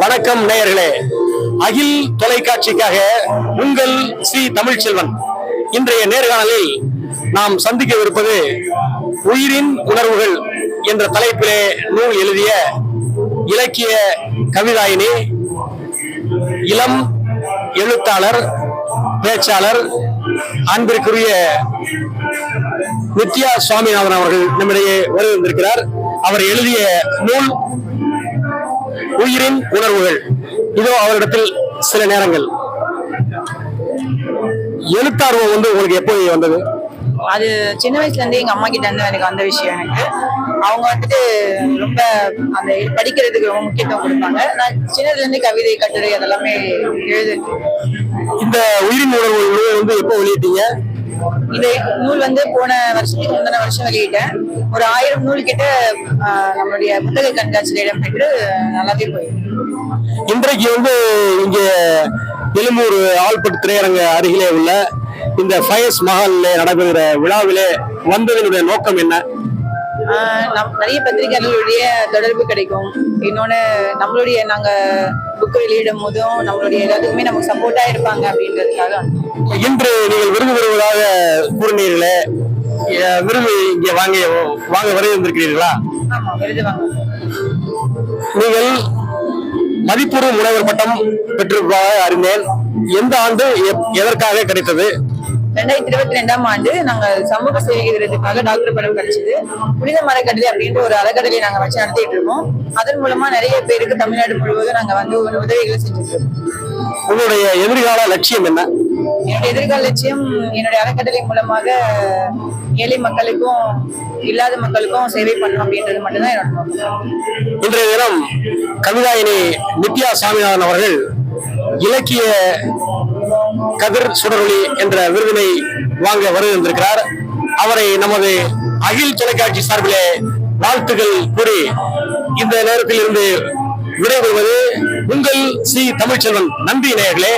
வணக்கம் நேயர்களே. அகில் தொலைக்காட்சிக்காக உங்கள் ஸ்ரீ தமிழ்ச்செல்வன். இன்றைய நேர்காணலில் நாம் சந்திக்கவிருப்பது உயிரின் உணர்வுகள் என்ற தலைப்பிலே நூல் எழுதிய இலக்கிய கவிதாயினி இளம் எழுத்தாளர் பேச்சாளர் அன்பிற்குரிய நித்யா சுவாமிநாதன் அவர்கள் நம்மிடையே வருகின்றிருக்கிறார் அவர் எழுதிய நூல் உயிரின் உணர்வுகள். இதோ அவரிடத்தில் சில நேரங்கள். எழுத்தார்வம் வந்து உங்களுக்கு எப்போ வந்தது? அது சின்ன வயசுல இருந்தே எங்க அம்மா கிட்ட இருந்து எனக்கு வந்த விஷயம் எனக்கு. அவங்க வந்துட்டு ரொம்ப அந்த படிக்கிறதுக்கு ரொம்ப முக்கியத்துவம் கொடுப்பாங்க நான் சின்னதுல இருந்து கவிதை கட்டுரை அதெல்லாமே எழுது இந்த உயிரின் உணர்வுகள் நூல் வந்து எப்போ வெளியிட்டீங்க? இது நூல் வந்து போன வருஷத்துக்கு முந்தின வருஷம் வெளியிட்டேன். ஒரு ஆயிரம் நூல் கிட்ட நம்மளுடைய புத்தக கண்காட்சியில் இடம்பெற்று நல்லாவே போயிருக்கு. இன்றைக்கு வந்து இங்கே எழும்பூர் ஆல்பட் திரையரங்க அருகிலே உள்ள இந்த ஃபயஸ் மஹாலில் நடைபெறுகிற விழாவிலே வந்ததனுடைய நோக்கம் என்ன? நிறைய பத்திரிகைகளுடைய தொடர்பு கிடைக்கும். இன்னொன்னு நம்மளுடைய நாங்க புக் வெளியிடும் போதும் நம்மளுடைய எல்லாத்துக்குமே நமக்கு சப்போர்ட்டா இருப்பாங்க அப்படின்றதுக்காக. இன்று நீங்கள் விருது பெறுவதாக கூறினீர்களே விருது இங்கே வாங்க வாங்க விருது வாங்க நீங்கள் மதிப்பூர்வ முனைவர் பட்டம் பெற்றிருப்பதாக அறிந்தேன். எந்த ஆண்டு எதற்காக கிடைத்தது? ரெண்டாயிரத்தி இருபத்தி ரெண்டாம் ஆண்டு நாங்க சமூக சேவை விருதுக்காக டாக்டர் படம் கிடைச்சது புனித மரக்கடலை அப்படின்ற ஒரு அறக்கட்டளை நாங்க வச்சு நடத்திட்டு இருக்கோம். அதன் மூலமா நிறைய பேருக்கு தமிழ்நாடு முழுவதும் நாங்க வந்து ஒரு உதவிகளை செஞ்சுட்டு இருக்கோம் உங்களுடைய எதிர்கால லட்சியம் என்ன? என்னுடைய எதிர்கால லட்சியம் என்னுடைய அறக்கட்டளை மூலமாக ஏழை மக்களுக்கும் இல்லாத மக்களுக்கும் சேவை பண்ணணும் அப்படின்றது மட்டும்தான் என்னோட நோக்கம். இன்றைய தினம் கவிதாயினி நித்யா சாமிநாதன் அவர்கள் இலக்கிய கதிர் சுடரொளி என்ற விருதினை வாங்க வருகின்றிருக்கிறார் அவரை நமது அகில் தொலைக்காட்சி சார்பிலே வாழ்த்துகள் கூறி இந்த நேரத்தில் இருந்து விடைபெறுவது உங்கள் சி. தமிழ்ச்செல்வன் நன்றி நேயர்களே